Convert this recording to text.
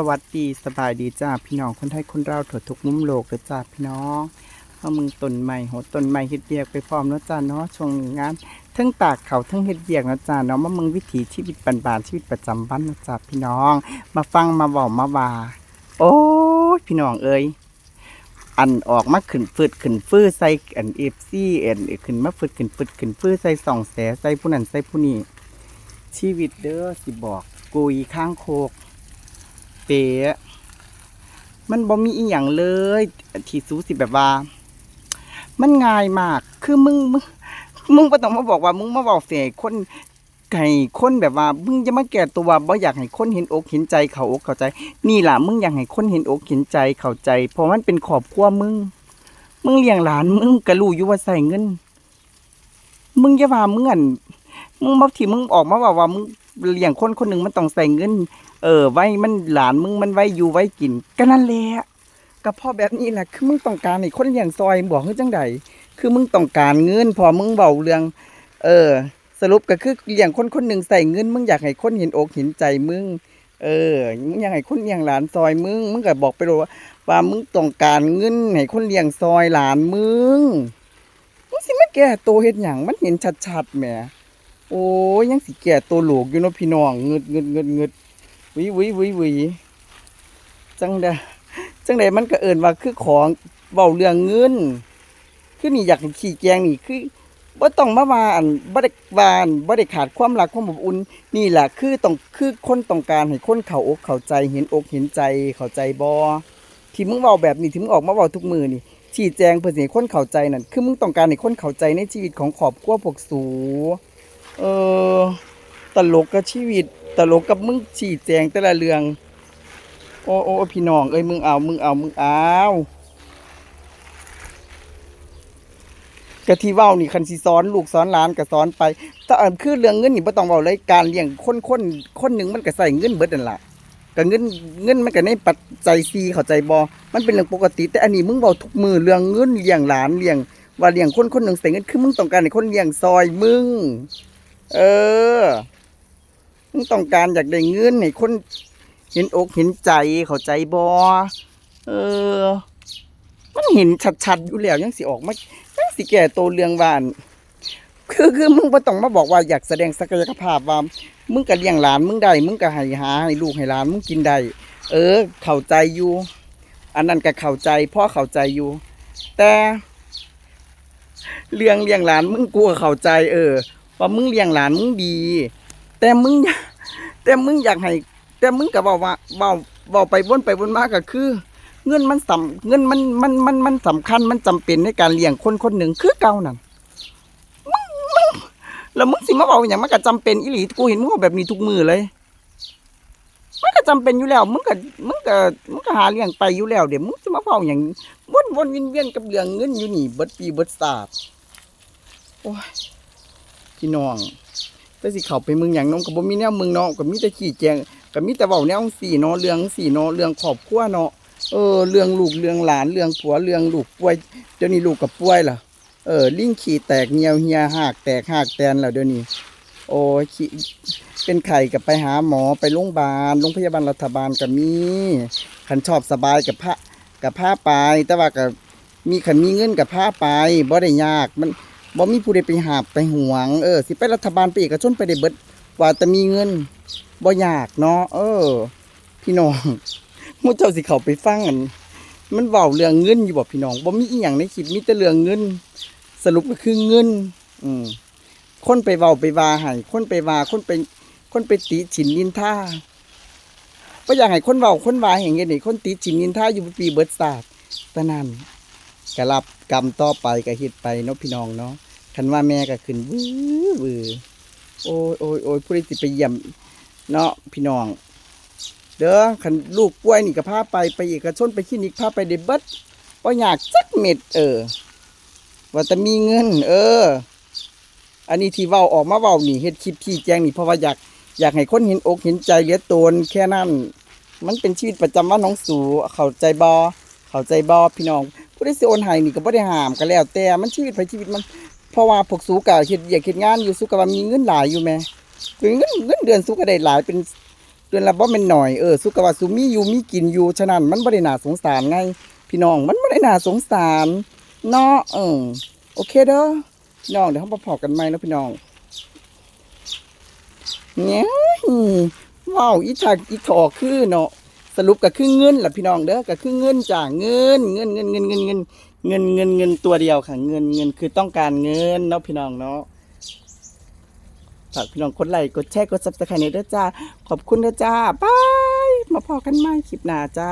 สวัสดีสบายดีจ้าพี่น้องคนไทยคนเราวทั่วทุกมุมโลกเลยจ้าพี่น้องเพรามึงต้นใหม่โหต้นใหม่เฮ็ดเบียกไปพร้อมเนาะจ้าเนาะช่วงนี้งานทั้งตากเขาทั้งเฮ็ดเบียกเนาะจ้าเนาะมามึงวิถีชีวิตบานๆชีวิตประจำวันเนาะจ้าพี่น้อง มาฟังมาเว้ามาว่าโอ้พี่น้องเอ้ยอันออกมาขึ้นฟืดขึ้นฟื้อใส่อันเอฟซีอันขึ้นมาฟืดขึ้นฟืดขึ้นฟื้อใส่สองแสใส่ผู้นั้นใส่ผู้นี้ชีวิตเด้อสิบอกกุยข้างโคก เป๊ะมันบ่มีอีหยังเลยที่สูสิแบบว่า มันง่ายมาก คือมึงมึงมึงบ่ต้องมาบอกว่ามึงมาบอกเสียให้คนไก่คนแบบว่ามึงจะมาแก่ตัวบ่อยากให้คนเห็นอกเห็นใจเขาอกเข้าใจ นี่ล่ะมึงอยากให้คนเห็นอกเห็นใจเข้าใจ เพราะมันเป็นครอบครัวมึง มึงเลี้ยงหลานมึงก็รู้อยู่ว่าใส่เงิน มึงอย่าว่ามึงอันมึงบางทีมึงออกมาว่าว่ามึงเลี้ยงคนคนหนึ่งมันต้องใส่เงินเออ ไว้มันหลานมึงมันไว้อยู่ไว้กินก็นั่นแหละก็พ่อแบบนี้แหละคือมึงต้องการให้คนเลี้ยงซอยบอกคือจังใดคือมึงต้องการเงินพอมึงเบาเรื่อง เออ สรุปก็คือเลี้ยงคนคนหนึ่งใส่เงินมึงอยากให้คนเห็นอกเห็นใจมึงเออมึงอยากให้คนเลี้ยงหลานซอยมึง มึงก็บอกไปเลยว่าว่ามึงต้องการเงินให้คนเลี้ยงซอยหลานมึง มึงสิมาแก้ตัวเฮ็ดหยังมันเห็นชัดๆแหม โอ้ยยังสิแก้ตัวหลกอยู่เนาะพี่น้องเงึดเงึดเงึดเงึด วิวิวิวิจังใดจังใดมันก็เอินว่าคือของเบาเรื่องเงิน คือนี่อยากขี่แจงนี่คือบ่ต้องมาว่าอันบ่ได้วาอันบ่ได้ขาดความรักความอบอุ่นนี่แหละคือต้องคือคนต้องการให้คนเข้าอกเข้าใจเห็นอกเห็นใจเข้าใจบ่ที่มึงเว้าแบบนี้ที่มึงออกมาเว้าทุกมือนี่ชี้แจงเพื่อสิให้คนเข้าใจนั่นคือมึงต้องการให้คนเข้าใจในชีวิตของครอบครัวพวกสู เออตลกกับชีวิต ตลกกับมึงชี้แจงแต่ละเรื่อง โอ้โอ้พี่น้องเอ้ยมึงเอามึงเอามึงเอากะที่เว้านี่คันสิสอนลูกสอนหลานก็สอนไปแต่อันคือเรื่องเงินนี่บ่ต้องเว้าเลยการเลี้ยงคนคนคนหนึ่งมันก็ใส่เงินเบิดนั่นล่ะก็เงินเงินมันก็ในปัจจัย4เข้าใจบ่มันเป็นเรื่องปกติ แต่อันนี้มึงเว้าทุกมือเรื่องเงินเลี้ยงหลานเลี้ยงว่าเลี้ยงคนคนหนึ่งใส่เงินคือมึงต้องการให้คนเลี้ยงซอยมึง เออ มึงต้องการอยากได้เงินให้คนเห็นอกเห็นใจเข้าใจบ่เออ มันเห็นชัดๆอยู่แล้วยังสิออกมายังสิแก่โตเรืองวานคือคือมึงบ่ต้องมาบอกว่าอยากแสดงศักยภาพว่ามึงก็เลี้ยงหลานมึงได้มึงก็ให้หาให้ลูกให้หลานมึงกินได้เออ เข้าใจอยู่ อันนั้นก็เข้าใจพ่อเข้าใจอยู่ แต่เรื่องเลี้ยงหลานมึงกูก็เข้าใจ เออว่ามึงเลี้ยงหลานมึงดี แต่มึงอยา แต่มึงอยากให้แต่มึงก็บอกว่าเบาเบาไปวนไปวนมาก็คือ เงินมันสำเงินมันมันมันมันสำคัญมันจำเป็นในการเลี้ยงคนคนหนึ่งคือเก่านั่นมึงมึงแล้วมึงสิมาบอกอย่างมันก็จำเป็นอีหลีกูเห็นมึงแบบนี้ทุกมือเลยมันก็จำเป็นอยู่แล้วมึงก็มึงก็มึงก็หาเลี้ยงไปอยู่แล้วเดี๋ยวมึงจะมาเฝ้าอย่างวนวนเวียนเวียนกับเรื่องเงินอยู่นี่เบิดปีเบิดศาสตร์โอ้ยพี่น้อง แต่สิเข้าไปเมืองอย่างน้องก็บ่มีแนวเมืองเนาะก็มีแต่ขี้แจงก็มีแต่เว้าแนวสี่เนาะเรื่องสี่เนาะเรื่องครอบครัวเนาะเออเรื่องลูกเรื่องหลานเรื่องผัวเรื่องลูกป่วยเดี๋ยวนี้ลูกก็ป่วยล่ะเออลิงขี้แตกเหี่ยวเหี่ยหากแตกหากแตนแล้วเดี๋ยวนี้ โอ้ขี้เป็นไข้ก็ไปหาหมอไปโรงพยาบาลโรงพยาบาลรัฐบาลก็มีคันชอบสบายกับพระกับพาไปแต่ว่าก็มีคันมีเงินกับพาไปบ่ได้ยากมัน บ่มีผู้ใดไปหาบไปหวง เออ สิไปรัฐบาลไปเอกชนไปได้เบิดว่าแต่มีเงินบ่ยากเนาะเออ พี่น้องมู่เจ้าสิเข้าไปฟังอันมันเว้าเรื่องเงินอยู่บ่พี่น้องบ่มีอีหยังในคลิปมีแต่เรื่องเงิน สรุปก็คือเงิน อืมคนไปเว้าไปว่าให้คนไปว่าคนไปคนไปติฉินนินทาบ่อยากให้คนเว้าคนว่าอย่างเงี้ยนี่คนติฉินนินทาอยู่ปีเบิดศาสตร์ต่นั้นก็รับกรรมต่อไปก็เฮ็ดไปเนาะพี่น้องเนาะ คันว่าแม่ก็ขึ้นวื้อวือโอ้ยโอ้ยโอ้ยผู้ใดสิไปเยี่ยมเนาะพี่น้อง เด้อคันลูกป่วยนี่ก็พาไปไปเอกชนไปคลินิกพาไปได้เบิดบ่อยากจักเม็ดเออ ว่าแต่มีเงิน เออ อันนี้ที่เว้าออกมาเว้านี่เฮ็ดคลิปที่แจ้งนี่เพราะว่าอยากอยากให้คนเห็นอกเห็นใจเหลือตนแค่นั้นมันเป็นชีวิตประจำวันน้องสูเข้าใจบ่เข้าใจบ่พี่น้องผู้ใดสิโอนให้นี่ก็บ่ได้หามก็แล้วแต่มันชีวิตไปชีวิตมัน เพราะว่าพวกสูก็เฮ็ดเวียกเฮ็ดงานอยู่สูก็ว่ามีเงินหลายอยู่แม่คือเงินเงินเดือนสูก็ได้หลายเป็นเดือนละบ่แม่นหน่อยเออสุกว่าสุมีอยู่มีกินอยู่ฉะนั้นมันบ่ได้น่าสงสารไง พี่น้องมันบ่ได้น่าสงสารเนาะเออโอเคเด้อพี่น้องเดี๋ยวเราพอกันใหม่แล้วพี่น้องเนี่ยว้าวอีทางอีถอคือเนาะสรุปก็คือเงินล่ะพี่น้องเด้อก็คือเงินจ้าเงินเงินเงินเงินเงินเงิน เงินเงินเงินตัวเดียวค่ะ เงินเงินคือต้องการเงินเนาะพี่น้องเนาะฝากพี่น้องกดไลค์กดแชร์กดซับสไครต์เนเด้อจ้า ขอบคุณเด้อจ้าบายมาพอกันใหม่คลิปหน้าจ้า